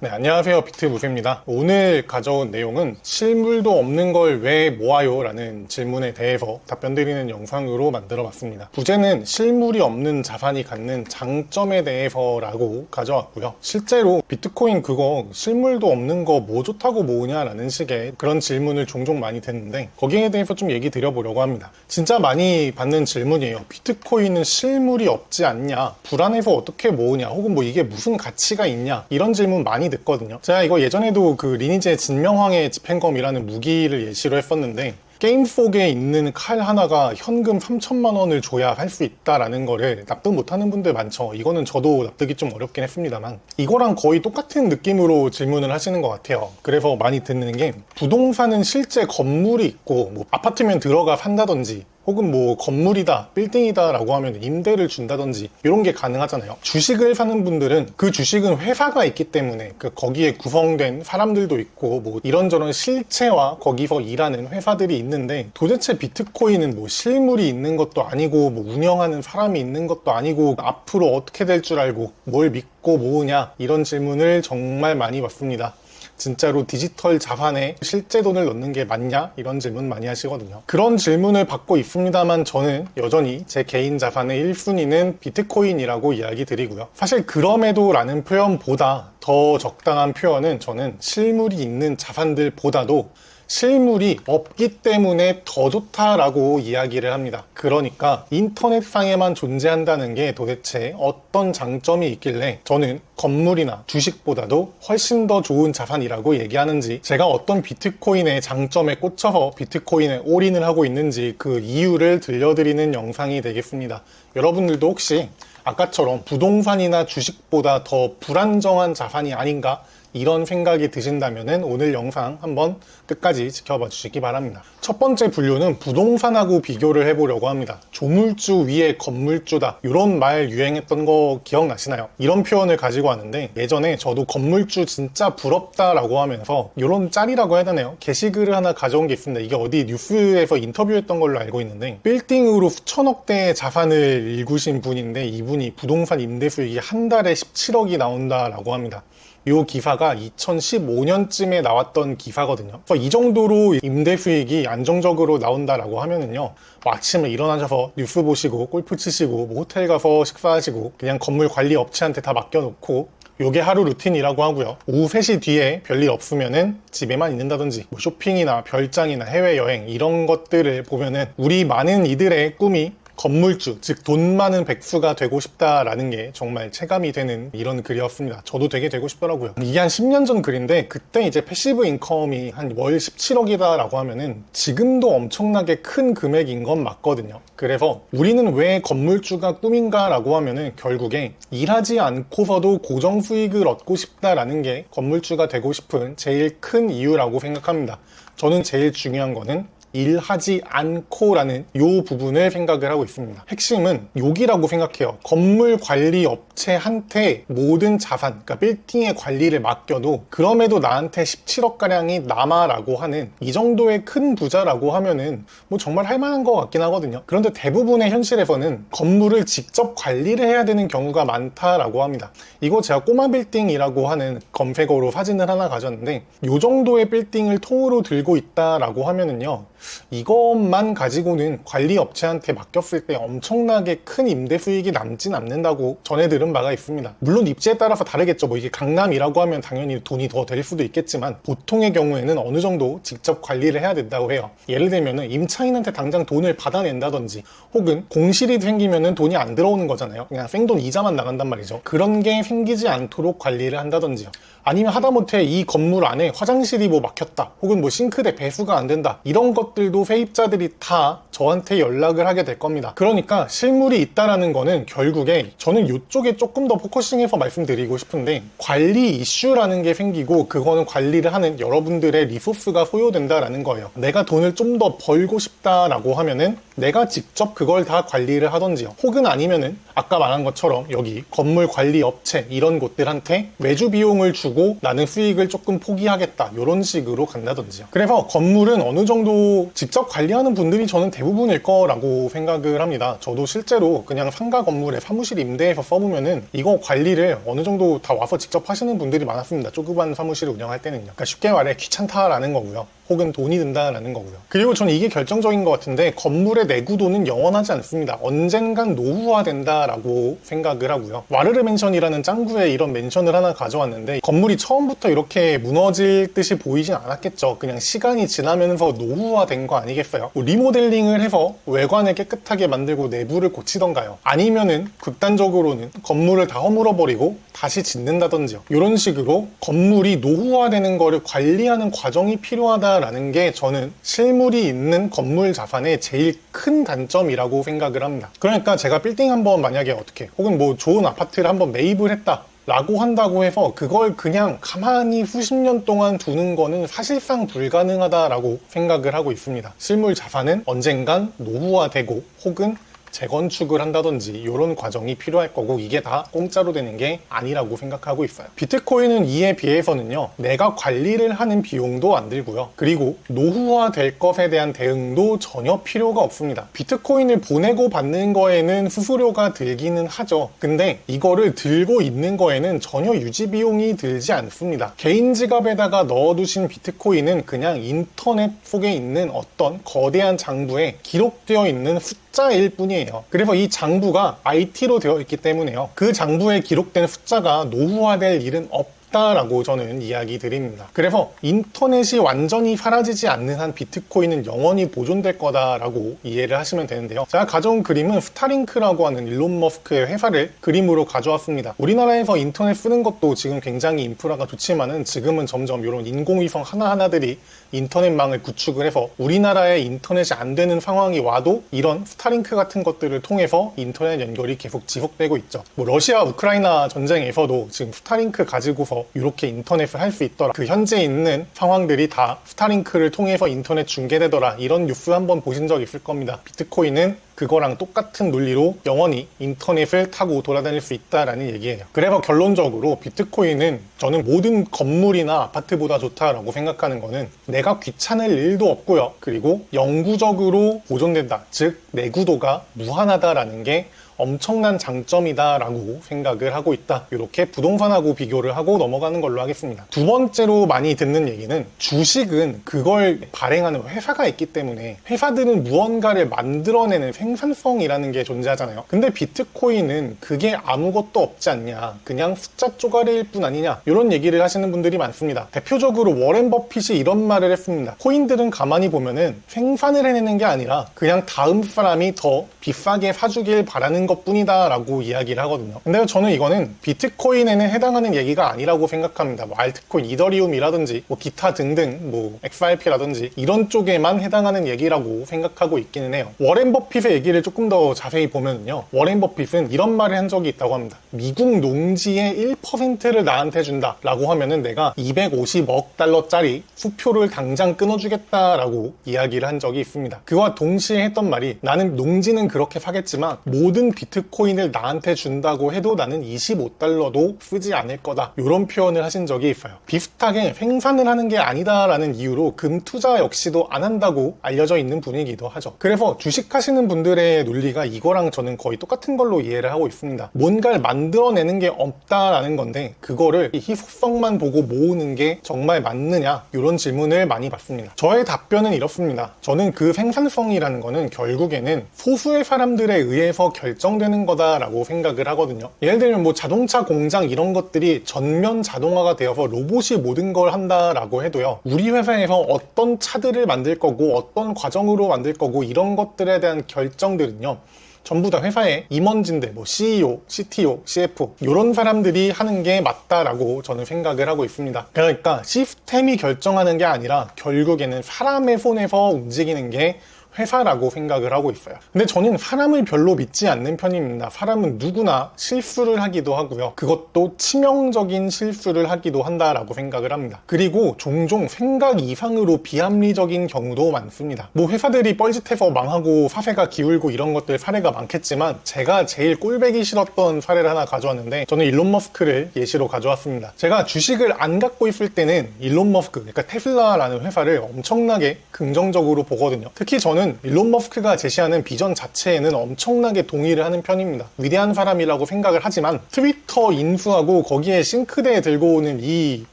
네, 안녕하세요. 비트무세입니다. 오늘 가져온 내용은 실물도 없는 걸 왜 모아요? 라는 질문에 대해서 답변 드리는 영상으로 만들어 봤습니다. 부제는 실물이 없는 자산이 갖는 장점에 대해서라고 가져왔고요. 실제로 비트코인 그거 실물도 없는 거 뭐 좋다고 모으냐 라는 식의 그런 질문을 종종 많이 듣는데 거기에 대해서 좀 얘기 드려보려고 합니다. 진짜 많이 받는 질문이에요. 비트코인은 실물이 없지 않냐? 불안해서 어떻게 모으냐? 혹은 뭐 이게 무슨 가치가 있냐? 이런 질문 많이 듣거든요. 제가 이거 예전에도 그 리니지의 진명황의 집행검이라는 무기를 예시로 했었는데 게임 속에 있는 칼 하나가 현금 3천만 원을 줘야 할 수 있다라는 거를 납득 못하는 분들 많죠. 이거는 저도 납득이 좀 어렵긴 했습니다만 이거랑 거의 똑같은 느낌으로 질문을 하시는 것 같아요. 그래서 많이 듣는 게 부동산은 실제 건물이 있고 뭐 아파트면 들어가 산다든지 혹은 뭐 건물이다, 빌딩이다라고 하면 임대를 준다든지 이런 게 가능하잖아요. 주식을 사는 분들은 그 주식은 회사가 있기 때문에 그 거기에 구성된 사람들도 있고 뭐 이런저런 실체와 거기서 일하는 회사들이 있는데 도대체 비트코인은 뭐 실물이 있는 것도 아니고 뭐 운영하는 사람이 있는 것도 아니고 앞으로 어떻게 될 줄 알고 뭘 믿고 모으냐 이런 질문을 정말 많이 받습니다. 진짜로 디지털 자산에 실제 돈을 넣는 게 맞냐? 이런 질문 많이 하시거든요. 그런 질문을 받고 있습니다만 저는 여전히 제 개인 자산의 1순위는 비트코인이라고 이야기 드리고요. 사실 그럼에도 라는 표현보다 더 적당한 표현은 저는 실물이 있는 자산들보다도 실물이 없기 때문에 더 좋다라고 이야기를 합니다. 그러니까 인터넷상에만 존재한다는 게 도대체 어떤 장점이 있길래 저는 건물이나 주식보다도 훨씬 더 좋은 자산이라고 얘기하는지 제가 어떤 비트코인의 장점에 꽂혀서 비트코인에 올인을 하고 있는지 그 이유를 들려드리는 영상이 되겠습니다. 여러분들도 혹시 아까처럼 부동산이나 주식보다 더 불안정한 자산이 아닌가 이런 생각이 드신다면 오늘 영상 한번 끝까지 지켜봐 주시기 바랍니다. 첫 번째 분류는 부동산하고 비교를 해보려고 합니다. 조물주 위에 건물주다. 이런 말 유행했던 거 기억나시나요? 이런 표현을 가지고 왔는데 예전에 저도 건물주 진짜 부럽다라고 하면서 이런 짤이라고 해야 되나요? 게시글을 하나 가져온 게 있습니다. 이게 어디 뉴스에서 인터뷰했던 걸로 알고 있는데 빌딩으로 수천억대의 자산을 일구신 분인데 이분이 부동산 임대 수익이 한 달에 17억이 나온다라고 합니다. 이 기사가 2015년쯤에 나왔던 기사거든요. 그래서 이 정도로 임대 수익이 안정적으로 나온다라고 하면은요. 뭐 아침에 일어나셔서 뉴스 보시고 골프 치시고 뭐 호텔 가서 식사하시고 그냥 건물 관리 업체한테 다 맡겨놓고 요게 하루 루틴이라고 하고요. 오후 3시 뒤에 별일 없으면은 집에만 있는다든지 뭐 쇼핑이나 별장이나 해외여행 이런 것들을 보면은 우리 많은 이들의 꿈이 건물주, 즉 돈 많은 백수가 되고 싶다라는 게 정말 체감이 되는 이런 글이었습니다. 저도 되게 되고 싶더라고요. 이게 한 10년 전 글인데 그때 이제 패시브 인컴이 한 월 17억이다라고 하면은 지금도 엄청나게 큰 금액인 건 맞거든요. 그래서 우리는 왜 건물주가 꿈인가라고 하면은 결국에 일하지 않고서도 고정 수익을 얻고 싶다라는 게 건물주가 되고 싶은 제일 큰 이유라고 생각합니다. 저는 제일 중요한 거는 일하지 않고라는 요 부분을 생각을 하고 있습니다. 핵심은 여기라고 생각해요. 건물 관리 업체한테 모든 자산, 그러니까 빌딩의 관리를 맡겨도 그럼에도 나한테 17억 가량이 남아라고 하는 이 정도의 큰 부자라고 하면은 뭐 정말 할 만한 것 같긴 하거든요. 그런데 대부분의 현실에서는 건물을 직접 관리를 해야 되는 경우가 많다라고 합니다. 이거 제가 꼬마 빌딩이라고 하는 검색어로 사진을 하나 가졌는데 요 정도의 빌딩을 통으로 들고 있다라고 하면은요. 이것만 가지고는 관리 업체한테 맡겼을 때 엄청나게 큰 임대 수익이 남진 않는다고 전해 들은 바가 있습니다. 물론 입지에 따라서 다르겠죠. 뭐 이게 강남이라고 하면 당연히 돈이 더 될 수도 있겠지만 보통의 경우에는 어느 정도 직접 관리를 해야 된다고 해요. 예를 들면은 임차인한테 당장 돈을 받아낸다든지 혹은 공실이 생기면은 돈이 안 들어오는 거잖아요. 그냥 생돈 이자만 나간단 말이죠. 그런 게 생기지 않도록 관리를 한다든지요. 아니면 하다못해 이 건물 안에 화장실이 뭐 막혔다 혹은 뭐 싱크대 배수가 안 된다 이런 것 들도 세입자들이 다 저한테 연락을 하게 될 겁니다. 그러니까 실물이 있다라는 거는 결국에 저는 이쪽에 조금 더 포커싱해서 말씀드리고 싶은데 관리 이슈라는 게 생기고 그거는 관리를 하는 여러분들의 리소스가 소요된다라는 거예요. 내가 돈을 좀 더 벌고 싶다라고 하면은 내가 직접 그걸 다 관리를 하던지요. 혹은 아니면은 아까 말한 것처럼 여기 건물 관리 업체 이런 곳들한테 매주 비용을 주고 나는 수익을 조금 포기하겠다. 이런 식으로 간다든지요. 그래서 건물은 어느 정도 뭐 직접 관리하는 분들이 저는 대부분일 거라고 생각을 합니다. 저도 실제로 그냥 상가 건물에 사무실 임대해서 써보면은 이거 관리를 어느 정도 다 와서 직접 하시는 분들이 많았습니다. 조그만 사무실을 운영할 때는요. 그러니까 쉽게 말해 귀찮다라는 거고요. 혹은 돈이 든다라는 거고요. 그리고 저는 이게 결정적인 것 같은데 건물의 내구도는 영원하지 않습니다. 언젠간 노후화된다라고 생각을 하고요. 와르르 맨션이라는 짱구의 이런 맨션을 하나 가져왔는데 건물이 처음부터 이렇게 무너질 듯이 보이진 않았겠죠. 그냥 시간이 지나면서 노후화된 거 아니겠어요? 뭐 리모델링을 해서 외관을 깨끗하게 만들고 내부를 고치던가요. 아니면은 극단적으로는 건물을 다 허물어버리고 다시 짓는다든지요. 이런 식으로 건물이 노후화되는 거를 관리하는 과정이 필요하다 라는 게 저는 실물이 있는 건물 자산의 제일 큰 단점이라고 생각을 합니다. 그러니까 제가 빌딩 한번 만약에 어떻게 혹은 뭐 좋은 아파트를 한번 매입을 했다. 라고 한다고 해서 그걸 그냥 가만히 수십 년 동안 두는 거는 사실상 불가능하다라고 생각을 하고 있습니다. 실물 자산은 언젠간 노후화되고 혹은 재건축을 한다든지 이런 과정이 필요할 거고 이게 다 공짜로 되는 게 아니라고 생각하고 있어요. 비트코인은 이에 비해서는요, 내가 관리를 하는 비용도 안 들고요. 그리고 노후화 될 것에 대한 대응도 전혀 필요가 없습니다. 비트코인을 보내고 받는 거에는 수수료가 들기는 하죠. 근데 이거를 들고 있는 거에는 전혀 유지 비용이 들지 않습니다. 개인 지갑에다가 넣어두신 비트코인은 그냥 인터넷 속에 있는 어떤 거대한 장부에 기록되어 있는 숫자일 뿐이에 요. 그래서 이 장부가 IT로 되어 있기 때문에요. 그 장부에 기록된 숫자가 노후화될 일은 없 다라고 저는 이야기 드립니다. 그래서 인터넷이 완전히 사라지지 않는 한 비트코인은 영원히 보존될 거다라고 이해를 하시면 되는데요. 제가 가져온 그림은 스타링크라고 하는 일론 머스크의 회사를 그림으로 가져왔습니다. 우리나라에서 인터넷 쓰는 것도 지금 굉장히 인프라가 좋지만은 지금은 점점 이런 인공위성 하나하나들이 인터넷망을 구축을 해서 우리나라에 인터넷이 안 되는 상황이 와도 이런 스타링크 같은 것들을 통해서 인터넷 연결이 계속 지속되고 있죠. 뭐 러시아 우크라이나 전쟁에서도 지금 스타링크 가지고서 이렇게 인터넷을 할 수 있더라. 그 현재 있는 상황들이 다 스타링크를 통해서 인터넷 중계되더라. 이런 뉴스 한번 보신 적 있을 겁니다. 비트코인은 그거랑 똑같은 논리로 영원히 인터넷을 타고 돌아다닐 수 있다라는 얘기예요. 그래서 결론적으로 비트코인은 저는 모든 건물이나 아파트보다 좋다라고 생각하는 거는 내가 귀찮을 일도 없고요. 그리고 영구적으로 보존된다. 즉 내구도가 무한하다라는 게 엄청난 장점이다라고 생각을 하고 있다. 이렇게 부동산하고 비교를 하고 넘어가는 걸로 하겠습니다. 두 번째로 많이 듣는 얘기는 주식은 그걸 발행하는 회사가 있기 때문에 회사들은 무언가를 만들어내는 생 산성이라는 게 존재하잖아요. 근데 비트코인은 그게 아무것도 없지 않냐. 그냥 숫자 쪼가리일 뿐 아니냐. 이런 얘기를 하시는 분들이 많습니다. 대표적으로 워렌 버핏이 이런 말을 했습니다. 코인들은 가만히 보면은 생산을 해내는 게 아니라 그냥 다음 사람이 더 비싸게 사주길 바라는 것 뿐이다 라고 이야기를 하거든요. 근데 저는 이거는 비트코인에는 해당하는 얘기가 아니라고 생각합니다. 뭐 알트코인, 이더리움이라든지 뭐 기타 등등 뭐 XRP라든지 이런 쪽에만 해당하는 얘기라고 생각하고 있기는 해요. 워렌 버핏의 얘기를 조금 더 자세히 보면요. 워렌 버핏은 이런 말을 한 적이 있다고 합니다. 미국 농지의 1%를 나한테 준다라고 하면은 내가 250억 달러짜리 수표를 당장 끊어주겠다라고 이야기를 한 적이 있습니다. 그와 동시에 했던 말이 나는 농지는 그렇게 사겠지만 모든 비트코인을 나한테 준다고 해도 나는 25달러도 쓰지 않을 거다. 이런 표현을 하신 적이 있어요. 비슷하게 생산을 하는 게 아니다라는 이유로 금 투자 역시도 안 한다고 알려져 있는 분이기도 하죠. 그래서 주식하시는 분들 의 논리가 이거랑 저는 거의 똑같은 걸로 이해를 하고 있습니다. 뭔가를 만들어내는 게 없다라는 건데 그거를 희소성만 보고 모으는 게 정말 맞느냐 이런 질문을 많이 받습니다. 저의 답변은 이렇습니다. 저는 그 생산성이라는 거는 결국에는 소수의 사람들에 의해서 결정 결정되는 거다라고 생각을 하거든요. 예를 들면 뭐 자동차 공장 이런 것들이 전면 자동화가 되어서 로봇이 모든 걸 한다라고 해도요. 우리 회사에서 어떤 차들을 만들 거고 어떤 과정으로 만들 거고 이런 것들에 대한 결정 들은요. 전부 다 회사의 임원진들, 뭐 CEO, CTO, CF 이런 사람들이 하는 게 맞다라고 저는 생각을 하고 있습니다. 그러니까 시스템이 결정하는 게 아니라 결국에는 사람의 손에서 움직이는 게 회사라고 생각을 하고 있어요. 근데 저는 사람을 별로 믿지 않는 편입니다. 사람은 누구나 실수를 하기도 하고요. 그것도 치명적인 실수를 하기도 한다라고 생각을 합니다. 그리고 종종 생각 이상으로 비합리적인 경우도 많습니다. 뭐 회사들이 뻘짓해서 망하고 사세가 기울고 이런 것들 사례가 많겠지만 제가 제일 꼴배기 싫었던 사례를 하나 가져왔는데 저는 일론 머스크를 예시로 가져왔습니다. 제가 주식을 안 갖고 있을 때는 일론 머스크, 그러니까 테슬라라는 회사를 엄청나게 긍정적으로 보거든요. 특히 저는 일론 머스크가 제시하는 비전 자체에는 엄청나게 동의를 하는 편입니다. 위대한 사람이라고 생각을 하지만 트위터 인수하고 거기에 싱크대에 들고 오는 이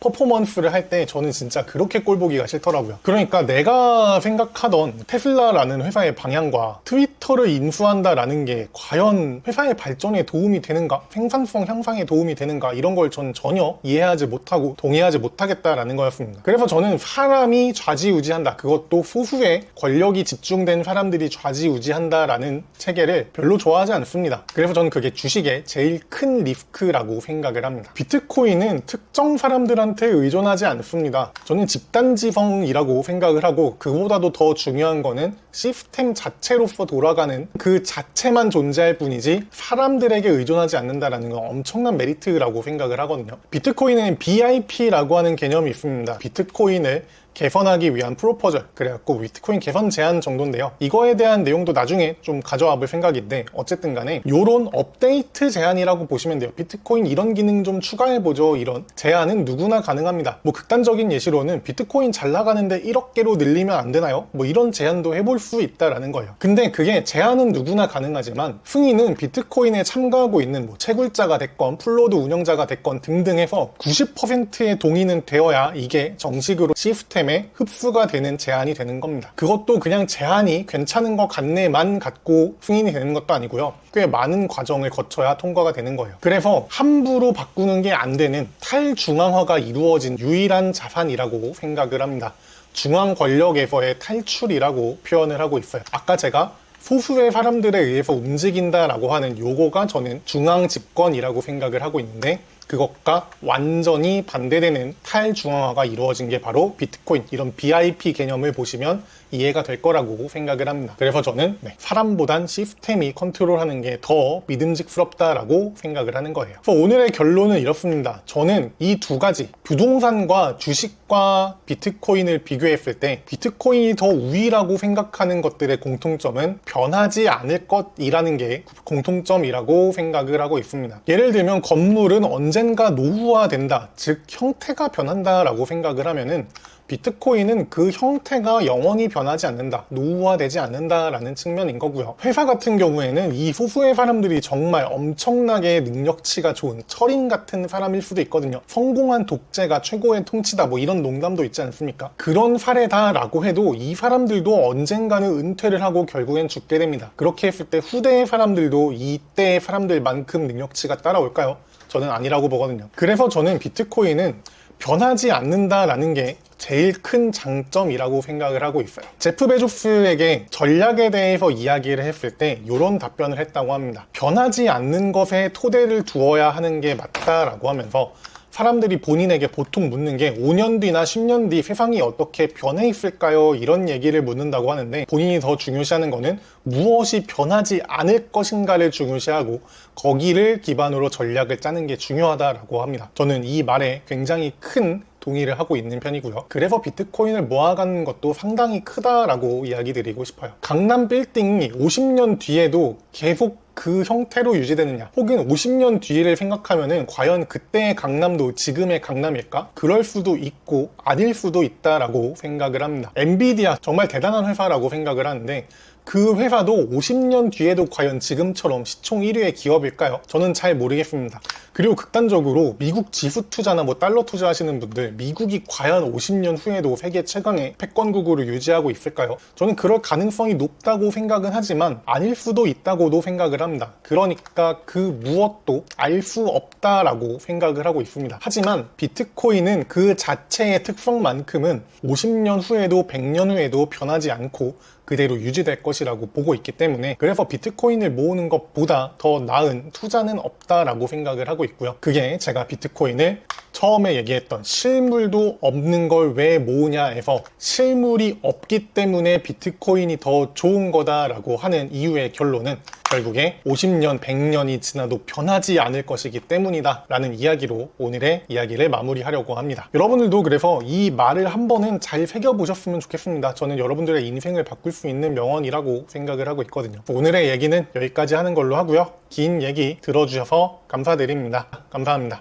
퍼포먼스를 할 때 저는 진짜 그렇게 꼴보기가 싫더라고요. 그러니까 내가 생각하던 테슬라라는 회사의 방향과 트위터를 인수한다라는 게 과연 회사의 발전에 도움이 되는가, 생산성 향상에 도움이 되는가 이런 걸 전 전혀 이해하지 못하고 동의하지 못하겠다라는 거였습니다. 그래서 저는 사람이 좌지우지한다. 그것도 소수의 권력이 집중 된 사람들이 좌지우지한다라는 체계를 별로 좋아하지 않습니다. 그래서 저는 그게 주식의 제일 큰 리스크라고 생각을 합니다. 비트코인은 특정 사람들한테 의존하지 않습니다. 저는 집단지성이라고 생각을 하고 그보다도 더 중요한 거는 시스템 자체로서 돌아가는 그 자체만 존재할 뿐이지 사람들에게 의존하지 않는다라는 건 엄청난 메리트라고 생각을 하거든요. 비트코인은 BIP라고 하는 개념이 있습니다. 비트코인을 개선하기 위한 프로포절 그래갖고 비트코인 개선 제한 정도인데요. 이거에 대한 내용도 나중에 좀 가져와 볼 생각인데 어쨌든 간에 요런 업데이트 제한이라고 보시면 돼요. 비트코인 이런 기능 좀 추가해보죠. 이런 제한은 누구나 가능합니다. 뭐 극단적인 예시로는 비트코인 잘 나가는데 1억 개로 늘리면 안 되나요? 뭐 이런 제한도 해볼 수 있다라는 거예요. 근데 그게 제한은 누구나 가능하지만 승인은 비트코인에 참가하고 있는 뭐 채굴자가 됐건 풀로드 운영자가 됐건 등등 해서 90%의 동의는 되어야 이게 정식으로 시스템 시스템에 흡수가 되는 제한이 되는 겁니다. 그것도 그냥 제한이 괜찮은 것 같네만 갖고 승인이 되는 것도 아니고요. 꽤 많은 과정을 거쳐야 통과가 되는 거예요. 그래서 함부로 바꾸는 게 안 되는 탈중앙화가 이루어진 유일한 자산이라고 생각을 합니다. 중앙 권력에서의 탈출이라고 표현을 하고 있어요. 아까 제가 소수의 사람들에 의해서 움직인다라고 하는 요거가 저는 중앙 집권이라고 생각을 하고 있는데 그것과 완전히 반대되는 탈중앙화가 이루어진 게 바로 비트코인 이런 BIP 개념을 보시면 이해가 될 거라고 생각을 합니다. 그래서 저는 네, 사람보단 시스템이 컨트롤하는 게 더 믿음직스럽다라고 생각을 하는 거예요. 그래서 오늘의 결론은 이렇습니다. 저는 이 두 가지 부동산과 주식과 비트코인을 비교했을 때 비트코인이 더 우위라고 생각하는 것들의 공통점은 변하지 않을 것이라는 게 공통점이라고 생각을 하고 있습니다. 예를 들면 건물은 언젠가 노후화된다, 즉 형태가 변한다라고 생각을 하면은 비트코인은 그 형태가 영원히 변하지 않는다, 노후화되지 않는다라는 측면인 거고요. 회사 같은 경우에는 이 소수의 사람들이 정말 엄청나게 능력치가 좋은 철인 같은 사람일 수도 있거든요. 성공한 독재가 최고의 통치다, 뭐 이런 농담도 있지 않습니까? 그런 사례다라고 해도 이 사람들도 언젠가는 은퇴를 하고 결국엔 죽게 됩니다. 그렇게 했을 때 후대의 사람들도 이때의 사람들만큼 능력치가 따라올까요? 저는 아니라고 보거든요. 그래서 저는 비트코인은 변하지 않는다라는 게 제일 큰 장점이라고 생각을 하고 있어요. 제프 베조스에게 전략에 대해서 이야기를 했을 때 이런 답변을 했다고 합니다. 변하지 않는 것에 토대를 두어야 하는 게 맞다라고 하면서 사람들이 본인에게 보통 묻는 게 5년 뒤나 10년 뒤 세상이 어떻게 변해 있을까요? 이런 얘기를 묻는다고 하는데 본인이 더 중요시하는 거는 무엇이 변하지 않을 것인가를 중요시하고 거기를 기반으로 전략을 짜는 게 중요하다라고 합니다. 저는 이 말에 굉장히 큰 동의를 하고 있는 편이고요. 그래서 비트코인을 모아가는 것도 상당히 크다라고 이야기 드리고 싶어요. 강남 빌딩이 50년 뒤에도 계속 그 형태로 유지되느냐 혹은 50년 뒤를 생각하면은 과연 그때의 강남도 지금의 강남일까? 그럴 수도 있고 아닐 수도 있다라고 생각을 합니다. 엔비디아 정말 대단한 회사라고 생각을 하는데 그 회사도 50년 뒤에도 과연 지금처럼 시총 1위의 기업일까요? 저는 잘 모르겠습니다. 그리고 극단적으로 미국 지수 투자나 뭐 달러 투자하시는 분들 미국이 과연 50년 후에도 세계 최강의 패권국으로 유지하고 있을까요? 저는 그럴 가능성이 높다고 생각은 하지만 아닐 수도 있다고도 생각을 합니다. 그러니까 그 무엇도 알 수 없다라고 생각을 하고 있습니다. 하지만 비트코인은 그 자체의 특성만큼은 50년 후에도 100년 후에도 변하지 않고 그대로 유지될 것이라고 보고 있기 때문에 그래서 비트코인을 모으는 것보다 더 나은 투자는 없다라고 생각을 하고 있고요. 그게 제가 비트코인을 처음에 얘기했던 실물도 없는 걸 왜 모으냐에서 실물이 없기 때문에 비트코인이 더 좋은 거다라고 하는 이유의 결론은 결국에 50년, 100년이 지나도 변하지 않을 것이기 때문이다 라는 이야기로 오늘의 이야기를 마무리하려고 합니다. 여러분들도 그래서 이 말을 한 번은 잘 새겨보셨으면 좋겠습니다. 저는 여러분들의 인생을 바꿀 수 있는 명언이라고 생각을 하고 있거든요. 오늘의 얘기는 여기까지 하는 걸로 하고요. 긴 얘기 들어주셔서 감사드립니다. 감사합니다.